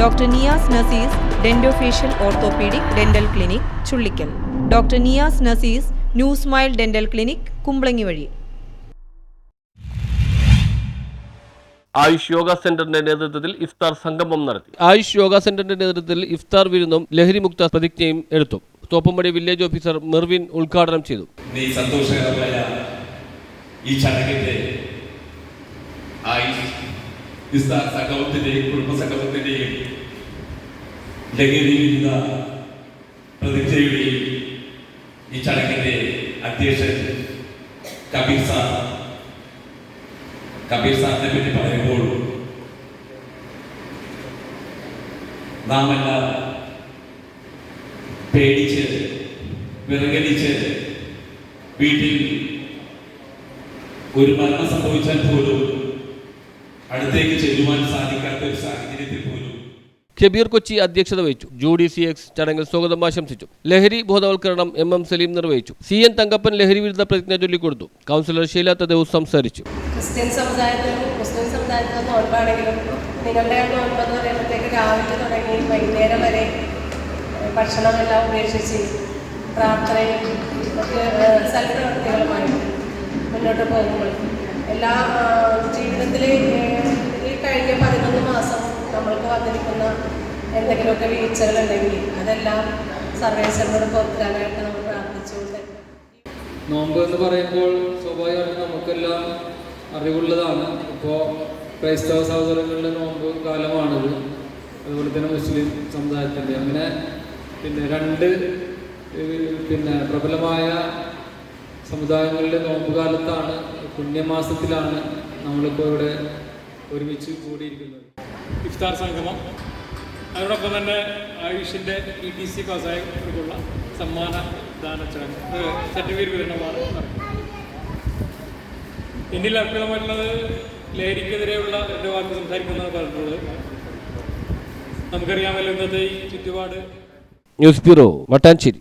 Doctor Niyas Naseez dentofacial orthopaedic dental clinic Chullickal. Doctor Niyas Naseez new smile dental clinic Kumbalangi വഴി. ആയുഷ് യോഗ സെന്ററിന്റെ നേതൃത്വത്തിൽ ഇഫ്താർ സംഗമം നടത്തി. ആയുഷ് യോഗ സെന്ററിന്റെ നേതൃത്വത്തിൽ ഇഫ്താർ വിരുന്നും ലഹരിമുക്ത പ്രതിജ്ഞയും എടുത്തു. തോപ്പമ്പടി വില്ലേജ് ഓഫീസർ മെർവിൻ ഉദ്ഘാടനം ചെയ്തു. ഈ സന്തോഷകരമായ ഈ ചടങ്ങിന്റെ ആയുഷ് ഇസ്താർ സംഗമത്തിന്റെയും കുടുംബ സംഗമത്തിന്റെയും ലഹരിവിരുദ്ധ പ്രതിജ്ഞയുടെയും ഈ ചടങ്ങിന്റെ അധ്യക്ഷൻ കബീർ സാർ. കബീർ സാറിനെ പറ്റി പറയുമ്പോൾ നാം എല്ലാം പേടിച്ച് വിറങ്ങലിച്ച് വീട്ടിൽ ഒരു മരണം സംഭവിച്ചാൽ പോലും അടുത്തേക്ക് ചേരുവാൻ സാധിക്കാത്ത ഒരു സാഹചര്യത്തിൽ പോലും. ഷബീർ കൊച്ചി അധ്യക്ഷത വഹിച്ചു. ജു ഡി സി എക്സ് ചടങ്ങിൽ സ്വാഗതം ആശംസിച്ചു. ലഹരി ബോധവൽക്കരണം എം എം സലീം നിർവഹിച്ചു. സി എൻ തങ്കപ്പൻ ലഹരി വിരുദ്ധ പ്രതിജ്ഞ ചൊല്ലിക്കൊടുത്തു. കൗൺസിലർ ഷീല തദേവ് സംസാരിച്ചു. ക്രിസ്ത്യൻ സമുദായത്തിലും മുസ്ലിം സമുദായത്തിലും നോൻപാണെങ്കിലും നിങ്ങളുടെ നോൻപ് പറയുമ്പോഴത്തേക്ക് രാവിലെ തുടങ്ങി വൈകുന്നേരം വരെ ഭക്ഷണമെല്ലാം ഉപേക്ഷിച്ച് പ്രാർത്ഥനയും മറ്റ് ഏഹ്, സൽപ്രവർത്തികളുമായി മുന്നോട്ട് പോകുമ്പോൾ എല്ലാ ജീവിതത്തിൽ എന്തെങ്കിലുമൊക്കെ വീഴ്ചകളുണ്ടെങ്കിൽ അതെല്ലാം സർവേശ്വരനോട് പുറത്തിരാനായിട്ട് നമ്മൾ പ്രാർത്ഥിച്ചുകൊണ്ട്. നോമ്പ് എന്ന് പറയുമ്പോൾ സ്വാഭാവികമായിട്ടും നമുക്കെല്ലാം അറിവുള്ളതാണ്. ഇപ്പോൾ ക്രൈസ്തവ സഹോദരങ്ങളുടെ നോമ്പ് കാലമാണിത്. അതുപോലെ തന്നെ മുസ്ലിം സമുദായത്തിന്റെ. അങ്ങനെ പിന്നെ രണ്ട് പിന്നെ പ്രബലമായ സമുദായങ്ങളുടെ നോമ്പ് കാലത്താണ് പുണ്യമാസത്തിലാണ് നമ്മളിപ്പോൾ ഇവിടെ ഒരുമിച്ച് കൂടിയിരിക്കുന്നത്. ഇഫ്താർ സംഗമം. അതോടൊപ്പം തന്നെ ആയുഷിന്റെ ഇ ടി സി പാസ്സായവർക്കുള്ള സമ്മാന ദാന ചടങ്ങ് സർട്ടിഫിക്കറ്റ് വിതരണമാണ് എന്നിൽ അർപ്പിതമായിട്ടുള്ളത് ലഹരിക്കെതിരെയുള്ള രണ്ട് വാക്ക് സംസാരിക്കുന്നത് പറഞ്ഞിട്ടുള്ളത്. നമുക്കറിയാമല്ലോ ഇന്നത്തെ ഈ ചുറ്റുപാട്. News bureau Mattancherry.